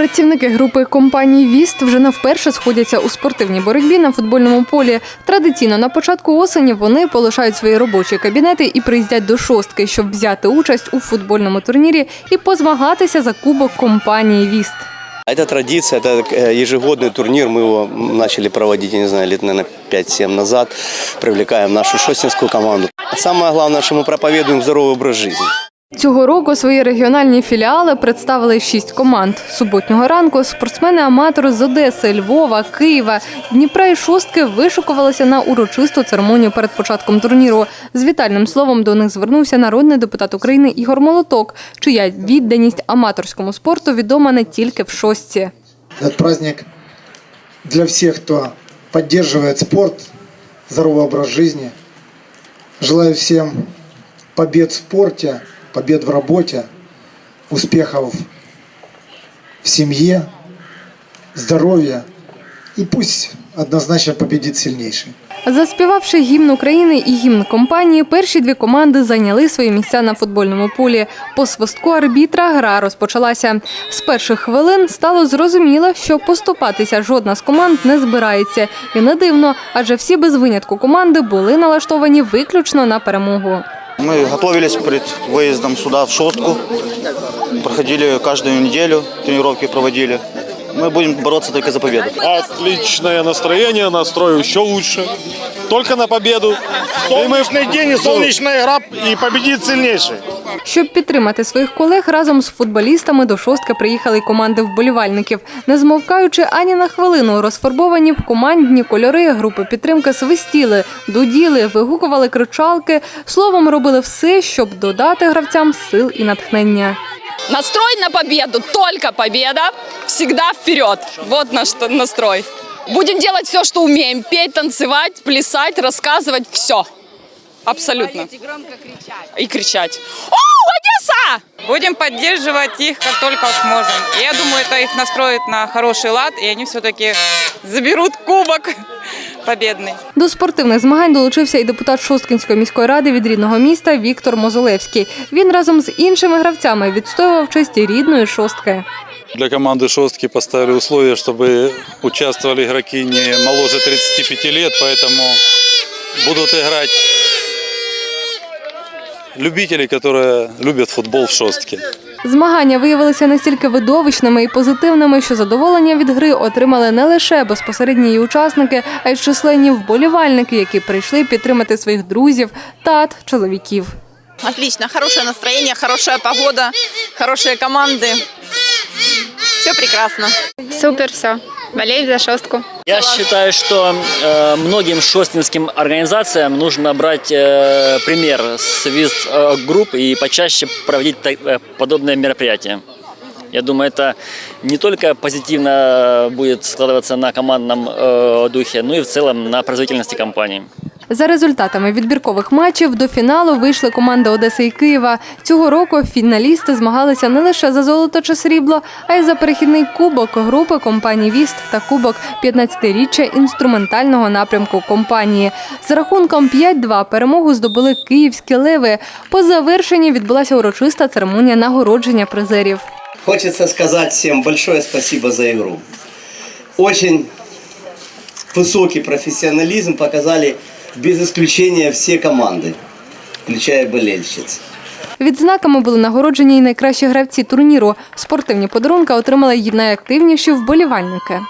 Працівники групи компанії Віст вже не вперше сходяться у спортивній боротьбі на футбольному полі. Традиційно на початку осені вони полишають свої робочі кабінети і приїздять до шостки, щоб взяти участь у футбольному турнірі і позмагатися за кубок компанії Віст. Это традиция, это э, ежегодный турнир. Мы его начали проводить, я не знаю, лет, наверное, 5-7 назад. Привлекаем нашу шостинскую команду. А Самое главное, что мы проповедуем здоровый образ жизни. Цього року свої регіональні філіали представили шість команд. Суботнього ранку спортсмени-аматори з Одеси, Львова, Києва, Дніпра і Шостки вишукувалися на урочисту церемонію перед початком турніру. З вітальним словом до них звернувся народний депутат України Ігор Молоток, чия відданість аматорському спорту відома не тільки в шостці. Этот праздник для всех, кто поддерживает спорт, здоровый образ жизни. Желаю всем побед в спорте, побед в работе, успехов в семье, здоровья. И пусть однозначно победит сильнейший. Заспівавши гімн України і гімн компанії, перші дві команди зайняли свої місця на футбольному полі. По свистку арбітра гра розпочалася. З перших хвилин стало зрозуміло, що поступатися жодна з команд не збирається. І не дивно, адже всі без винятку команди були налаштовані виключно на перемогу. Мы готовились перед выездом сюда в шостку. Проходили каждую неделю, тренировки проводили. Мы будем бороться только за победу. Отличное настроение, настрой еще лучше. Только на победу. Солнечный день и солнечная игра, и победит сильнейший. Щоб підтримати своїх колег, разом з футболістами до шостки приїхали й команди вболівальників. Не змовкаючи ані на хвилину, розфарбовані в командні кольори групи підтримки свистіли, дуділи, вигукували кричалки. Словом, робили все, щоб додати гравцям сил і натхнення. Настрой на победу, только победа, всегда вперед. Вот наш настрой. Будем делать все, что умеем. Петь, танцевать, плясать, рассказывать, все. Абсолютно. И громко кричать. И кричать. О, Одесса! Будем поддерживать их как только сможем. И Я думаю, это их настроит на хороший лад, и они все-таки заберут кубок победный. До спортивних змагань долучився і депутат Шосткінської міської ради від рідного міста Віктор Мозолевський. Він разом з іншими гравцями відстоював честі рідної шостки. Для команды «Шостки» поставили условия, чтобы участвовали игроки не моложе 35 лет, поэтому будут играть любители, которые любят футбол в «Шостке». Змагання виявилися настільки видовищними і позитивними, що задоволення від гри отримали не лише безпосередні її учасники, а й численні вболівальники, які прийшли підтримати своїх друзів, тат, чоловіків. Отлично, хорошее настроение, хорошая погода, хорошие команды. Все прекрасно. Супер, все. Болею за шостку. Я считаю, что э, многим шостинским организациям нужно брать э, пример с виз э, групп и почаще проводить та- э, подобные мероприятия. Я думаю, это не только позитивно будет складываться на командном э, духе, но и в целом на производительности компании. За результатами відбіркових матчів до фіналу вийшли команди Одеси і Києва. Цього року фіналісти змагалися не лише за золото чи срібло, а й за перехідний кубок групи компанії Віст та кубок 15-річчя інструментального напрямку компанії. З рахунком 5-2 перемогу здобули київські леви. По завершенні відбулася урочиста церемонія нагородження призерів. Хочется сказать всем большое спасибо за игру. Очень высокий профессионализм показали без исключения все команды, включая болельщиц. Відзнаками були нагороджені й найкращі гравці турніру. Спортивні подарунки отримали й найактивніші вболівальники.